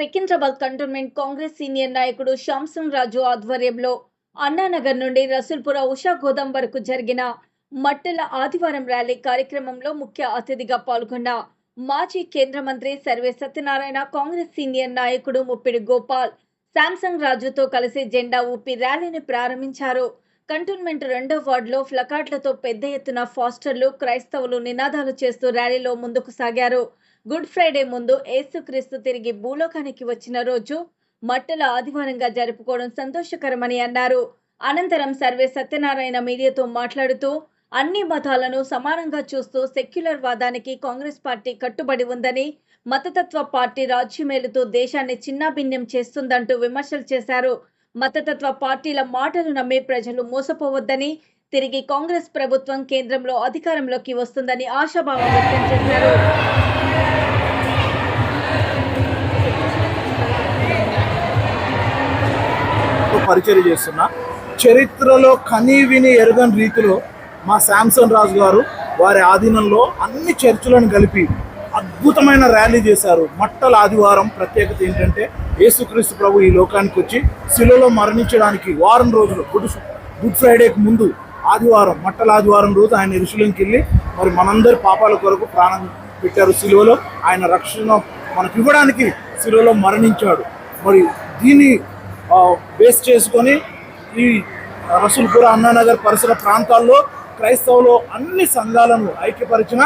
Secunderabad cantonment Congress senior నాయకుడు శాంసం రాజు ఆధ్వర్యంలో అన్నానగర్ నుండి రసూల్పుర ఉషా గోదాం వరకు జరిగిన మట్టల ఆదివారం ర్యాలీ కార్యక్రమంలో ముఖ్య అతిథిగా పాల్గొన్న మాజీ కేంద్ర మంత్రి సర్వే సత్యనారాయణ కాంగ్రెస్ సీనియర్ నాయకుడు ముప్పిడి గోపాల్ శాంసంగ్ రాజుతో కలిసి జెండా ఊపి ర్యాలీని ప్రారంభించారు. కంటోన్మెంట్ రెండో వార్డులో ఫ్లకార్డులతో పెద్ద ఎత్తున ఫాస్టర్లు క్రైస్తవులు నినాదాలు చేస్తూ ర్యాలీలో ముందుకు సాగారు. గుడ్ ఫ్రైడే ముందు ఏసుక్రీస్తు తిరిగి భూలోకానికి వచ్చిన రోజు మట్టల ఆదివారంగా జరుపుకోవడం సంతోషకరమని అన్నారు. అనంతరం సర్వే సత్యనారాయణ మీడియాతో మాట్లాడుతూ అన్ని మతాలను సమానంగా చూస్తూ సెక్యులర్ వాదానికి కాంగ్రెస్ పార్టీ కట్టుబడి ఉందని మతతత్వ పార్టీ రాజ్యమేలుతూ దేశాన్ని చిన్నాభిన్నం చేస్తుందంటూ విమర్శలు చేశారు. మతతత్వ పార్టీల మాటలు నమ్మి ప్రజలు మోసపోవద్దని తిరిగి కాంగ్రెస్ ప్రభుత్వం కేంద్రంలో అధికారంలోకి వస్తుందని ఆశాభావం వ్యక్తం చేశారు. పరిచయం చేస్తున్నా. చరిత్రలో కనీవిని ఎరగని రీతిలో మా శాంసన్ రాజు గారు వారి ఆధీనంలో అన్ని చర్చలను కలిపి అద్భుతమైన ర్యాలీ చేశారు. మట్టల ఆదివారం ప్రత్యేకత ఏంటంటే యేసుక్రీస్తు ప్రభు ఈ లోకానికి వచ్చి శిలలో మరణించడానికి వారం రోజులు గుడ్ గుడ్ ఫ్రైడేకి ముందు ఆదివారం మట్టల ఆదివారం రోజు ఆయన ఇరుషులంకి వెళ్ళి మరి మనందరి పాపాల కొరకు ప్రాణం పెట్టారు సిలువలో. ఆయన రక్షణ మనకు ఇవ్వడానికి సిలువలో మరణించాడు. మరి దీన్ని బేస్ చేసుకొని ఈ రసూల్పుర అన్నానగర్ పరిసర ప్రాంతాల్లో క్రైస్తవులు అన్ని సంఘాలను ఐక్యపరిచిన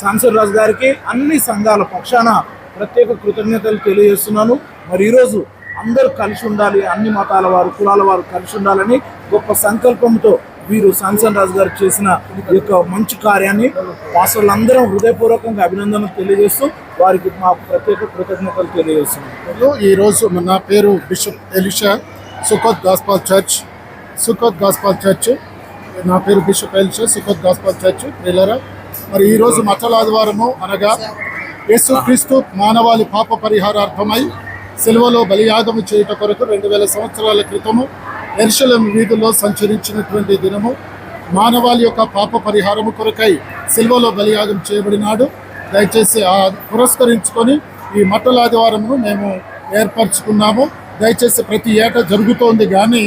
సాంసర్ రాజు గారికి అన్ని సంఘాల పక్షాన ప్రత్యేక కృతజ్ఞతలు తెలియజేస్తున్నాను. మరి ఈరోజు అందరూ కలిసి ఉండాలి అన్ని మతాల వారు కులాల వారు కలిసి ఉండాలని గొప్ప సంకల్పంతో వీరు సాంసన్ రాజు గారు చేసిన ఈ యొక్క మంచి కార్యాన్ని వాసులందరం హృదయపూర్వకంగా అభినందనలు తెలియజేస్తూ వారికి మా ప్రత్యేక కృతజ్ఞతలు తెలియజేస్తున్నాం. ఈ రోజు నా పేరు bishop Elisha Succoth gospel church Succoth gospel church. నా పేరు bishop Elisha Succoth gospel church ప్రిల్లరా మరి ఈ రోజు ఆదివారము అనగా యేసు క్రీస్తు మానవాళి పాప పరిహారార్థమై సెలవులో బలియాగము చేయుట కొరకు రెండు వేల సంవత్సరాల క్రితము ఎర్షలం వీధుల్లో సంచరించినటువంటి దినము మానవాళి యొక్క పాప పరిహారము కొరకై సిల్వలో బలియాగం చేయబడినాడు. దయచేసి ఆ పురస్కరించుకొని ఈ మట్టల ఆదివారమును మేము ఏర్పరచుకున్నాము. దయచేసి ప్రతి ఏటా జరుగుతోంది కానీ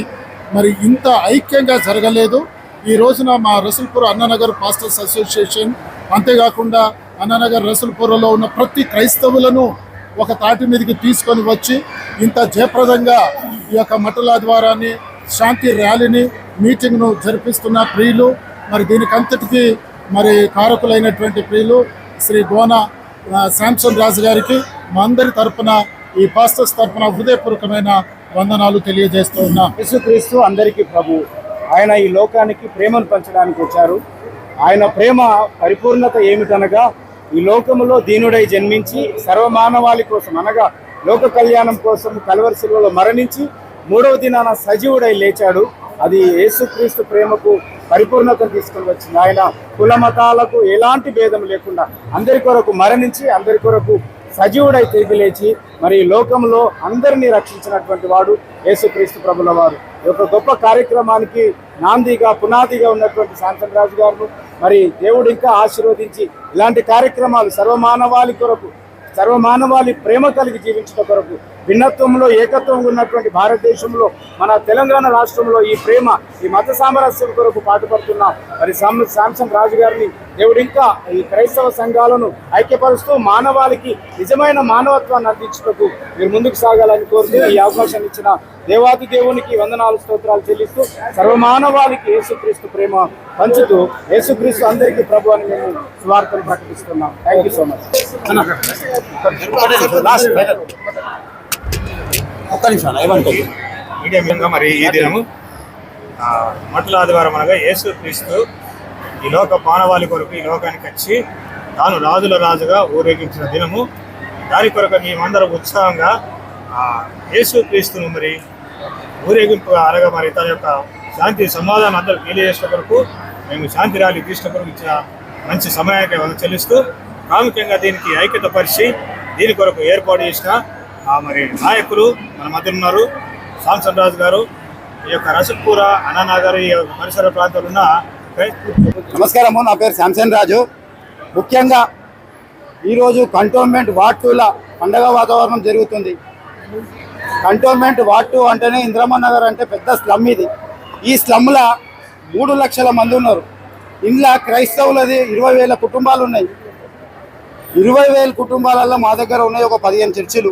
మరి ఇంత ఐక్యంగా జరగలేదు. ఈ రోజున మా రసూల్పుర అన్ననగర్ పాస్టర్స్ అసోసియేషన్ అంతేకాకుండా అన్ననగర్ రసూల్పురలో ఉన్న ప్రతి క్రైస్తవులను ఒక తాటి మీదకి తీసుకొని వచ్చి ఇంత జయప్రదంగా ఈ యొక్క మట్టల ఆదివారాన్ని శాంతి ర్యాలీని మీటింగ్ను జరిపిస్తున్న ప్రియులు మరి దీనికంతటికి మరి కారకులైనటువంటి ప్రియులు శ్రీ గోన శాంసన్ రాజు గారికి మా అందరి తరఫున ఈ పాస్టర్స్ తరపున హృదయపూర్వకమైన వందనాలు తెలియజేస్తూ ఉన్నాం. యేసుక్రీస్తు అందరికీ ప్రభు ఆయన ఈ లోకానికి ప్రేమను పంచడానికి వచ్చారు. ఆయన ప్రేమ పరిపూర్ణత ఏమిటనగా ఈ లోకములో దీనుడై జన్మించి సర్వమానవాళి కోసం అనగా లోక కళ్యాణం కోసం కలవరి శిలువలో మరణించి మూడవ దినాన సజీవుడై లేచాడు. అది యేసుక్రీస్తు ప్రేమకు పరిపూర్ణతను తీసుకొని వచ్చింది. ఆయన కుల మతాలకు ఎలాంటి భేదం లేకుండా అందరి కొరకు మరణించి అందరి కొరకు సజీవుడై తిరిగి లేచి మరి లోకంలో అందరినీ రక్షించినటువంటి వాడు యేసుక్రీస్తు ప్రభుల వారు. ఒక గొప్ప కార్యక్రమానికి నాందిగా పునాదిగా ఉన్నటువంటి శాంతం రాజు గారు మరి దేవుడు ఇంకా ఆశీర్వదించి ఇలాంటి కార్యక్రమాలు సర్వమానవాళి కొరకు సర్వమానవాళి ప్రేమ కలిగి జీవించడం కొరకు భిన్నత్వంలో ఏకత్వం ఉన్నటువంటి భారతదేశంలో మన తెలంగాణ రాష్ట్రంలో ఈ ప్రేమ ఈ మత సామరస్యం కొరకు పాటుపడుతున్న మరి సామ్ శాంసంగ్ రాజు గారిని దేవుడు ఇంకా ఈ క్రైస్తవ సంఘాలను ఐక్యపరుస్తూ మానవాళికి నిజమైన మానవత్వాన్ని అందించుటకు మీరు ముందుకు సాగాలని కోరుతూ ఈ అవకాశాన్ని ఇచ్చిన దేవాది దేవునికి వందనాలు స్తోత్రాలు చెల్లిస్తూ సర్వమానవాళికి యేసుక్రీస్తు ప్రేమ పంచుతూ యేసుక్రీస్తు అందరికీ ప్రభు అని మేము స్వార్థను ప్రకటిస్తున్నాం. థ్యాంక్ యూ సో మచ్ ఒక్క నిమిషం ఏమంటారు మీడియా విధంగా మరి ఈ దినము ఆ, మట్టల ఆదివారం అనగా యేసు క్రీస్తు ఈ లోక మానవాళి కొరకు ఈ లోకానికి వచ్చి తాను రాజుల రాజుగా ఊరేగించిన దినము. దాని కొరకు మేమందరం ఉత్సాహంగా యేసు క్రీస్తును మరి ఊరేగింపు అనగా మరి తన యొక్క శాంతి సమాధానం అందరూ తెలియజేసిన కొరకు మేము శాంతి ర్యాలీ తీసిన కొరకు ఇచ్చిన మంచి సమయానికి చెల్లిస్తూ ప్రాముఖ్యంగా దీనికి ఐక్యత పరిచి దీని కొరకు ఏర్పాటు చేసిన మరి నాయకులు మన మధ్య ఉన్నారు. సాంసన్ రాజు గారు ఈ యొక్క రసపూర అన్నానగర్ ఈ యొక్క పరిసర ప్రాంతాలు ఉన్న నమస్కారము నా పేరు శాంసన్ రాజు. ముఖ్యంగా ఈరోజు కంటోన్మెంట్ వార్డ్ టూల పండగ వాతావరణం జరుగుతుంది. కంటోన్మెంట్ వార్డ్ టూ అంటేనే ఇంద్రమ్మ నగర్ అంటే పెద్ద స్లమ్ ఇది. ఈ స్లమ్లో మూడు లక్షల మంది ఉన్నారు. ఇందులో క్రైస్తవులది ఇరవై వేల కుటుంబాలు ఉన్నాయి. ఇరవై వేల కుటుంబాలలో మా దగ్గర ఉన్నాయి ఒక పదిహేను చర్చిలు.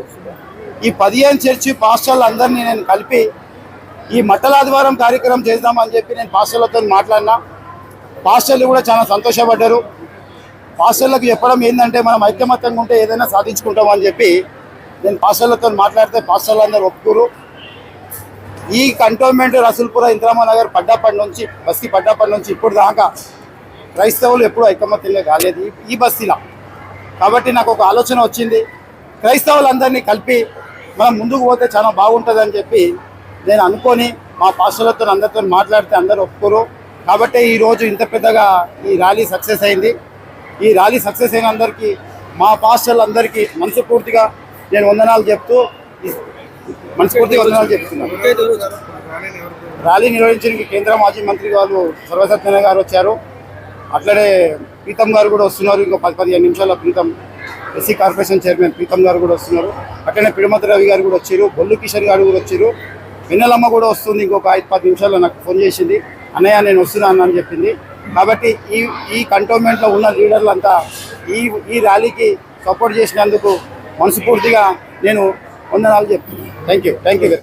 ఈ పదిహేను చర్చి పాస్టర్లు అందరినీ నేను కలిపి ఈ మట్టలాదివారం కార్యక్రమం చేద్దామని చెప్పి నేను పాస్టర్లతో మాట్లాడినా. పాస్టర్లు కూడా చాలా సంతోషపడ్డారు. పాస్టర్లకు చెప్పడం ఏంటంటే మనం ఐక్యమత్యంగా ఉంటే ఏదైనా సాధించుకుంటాం అని చెప్పి నేను పాస్టర్లతో మాట్లాడితే పాస్టర్లు అందరూ ఒప్పుకోరు. ఈ కంటోన్మెంట్ రసూల్పుర ఇంద్రామా నగర్ పడ్డాపడి నుంచి బస్తీ పడ్డాపడి నుంచి ఇప్పుడు దాకా క్రైస్తవులు ఎప్పుడూ ఐకమత్యంగా కాలేదు. ఈ- ఈ బస్తీలో. కాబట్టి నాకు ఒక ఆలోచన వచ్చింది. క్రైస్తవులందరినీ కలిపి మనం ముందుకు పోతే చాలా బాగుంటుంది అని చెప్పి నేను అనుకొని మా పాస్టర్లతో అందరితో మాట్లాడితే అందరూ ఒప్పుకోరు. కాబట్టి ఈరోజు ఇంత పెద్దగా ఈ ర్యాలీ సక్సెస్ అయింది. ఈ ర్యాలీ సక్సెస్ అయిన అందరికీ మా పాస్టర్లందరికీ మనస్ఫూర్తిగా నేను వందనాలు చెప్తూ మనస్ఫూర్తిగా వందనాలు చెప్తున్నాను. ర్యాలీ నిర్వహించడానికి కేంద్ర మాజీ మంత్రి వాళ్ళు సర్వసత్యనారాయణ గారు వచ్చారు. అట్లనే ప్రీతం గారు కూడా వస్తున్నారు. ఇంకో పది పదిహేను నిమిషాల Pritam. SC corporation chairman Pritam గారు కూడా వస్తున్నారు. అట్లనే పిడమతి రవి గారు కూడా వచ్చారు. బొల్లు కిషన్ గారు కూడా వచ్చారు. వెన్నెలమ్మ కూడా వస్తుంది ఇంకొక ఐదు పది నిమిషాల్లో నాకు ఫోన్ చేసింది. అన్నయ్య నేను వస్తున్నాను అని చెప్పింది. కాబట్టి ఈ ఈ కంటోన్మెంట్లో ఉన్న లీడర్లంతా ఈ ఈ ర్యాలీకి సపోర్ట్ చేసినందుకు మనస్ఫూర్తిగా నేను వందనాలు చెప్తున్నాను. Thank you thank you